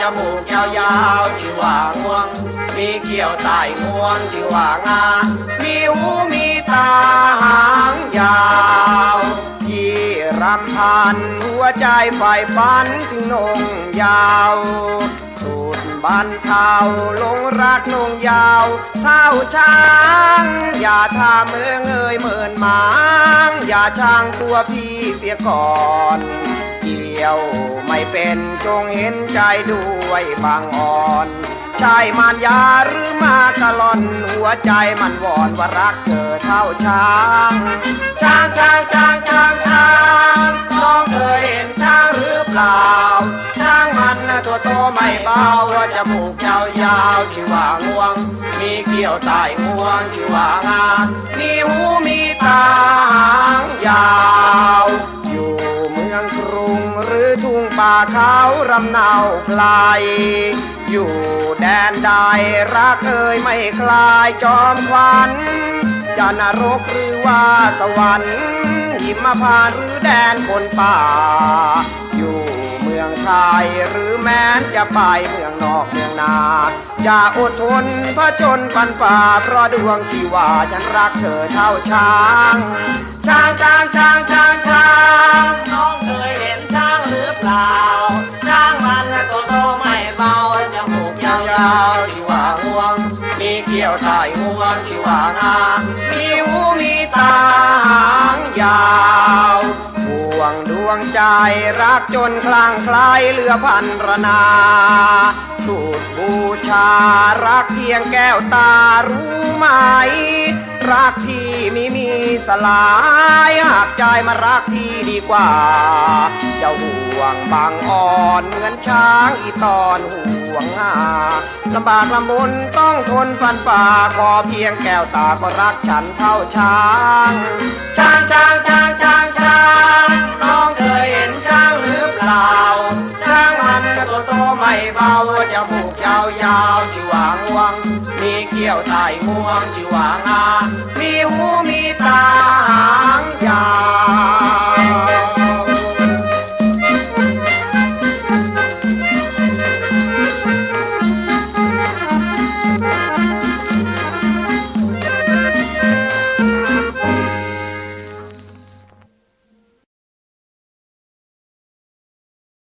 จมูกยาวๆชื่อว่างวง มีเขี้ยวใต้งวงชื่อว่างา มีหูมีตาหางยาวที่รำพันหัวใจใฝ่ฝันถึงนงยาวสูตรบันเทาลงรักนงยาว เท้าช้าง อย่าทาเมืองเอ่ยเหมือนหมาง อย่าช่างตัวพี่เสียก่อนเกี่ยว เป็นจงเห็นใจด้วยบางอ่อนชายมารยาหรือมากะลอนหัวใจมันวอนว่ารักเธอเท่าช้าง ช้างช้างช้างช้างช้างน้องเคยเห็นช้างหรือเปล่า ช้างมันนะตัวโตไม่เบาว่าจมูกยาวยาวชื่อว่างวง มีเกี่ยวใต้งวงชื่อว่างามี ทุ่งป่าเขารำเนาไกล อยู่แดนใดรักเอ่ยไม่คลายจอมควันจะนรกหรือว่าสวรรค์หิมพานต์หรือแดนคนป่า อยู่เมืองไทยหรือแม้นจะไปเมืองนอกเมืองนาอย่าอดทนพระจนปันฝ่าเพราะดวงชีวาฉันรักเธอเท่าช้าง ช้างช้างช้างช้าง ยาวๆที่ว่างวง มีเกี่ยวใต้ห่วงที่ว่างา มีหูมีตาหางยาวห่วงดวงใจรักจนคลางคล้เหลือพันรนา สูตรบูชารักเพียงแก้วตารู้ไหม รักที่มีมีสลายหากใจมารักที่ดีกว่า เจ้าห่วงบางอ่อนเหมือนช้างอีตอนห่วงหาลำบากลำบนต้องทนฟันฝ่าขอเพียงแก้วตาก็รักฉันเท่าช้าง ช้างช้างช้างช้างช้าง เบาจมูกยาวๆชื่อว่างวง มีเกี่ยวใต้งวงชื่อว่างา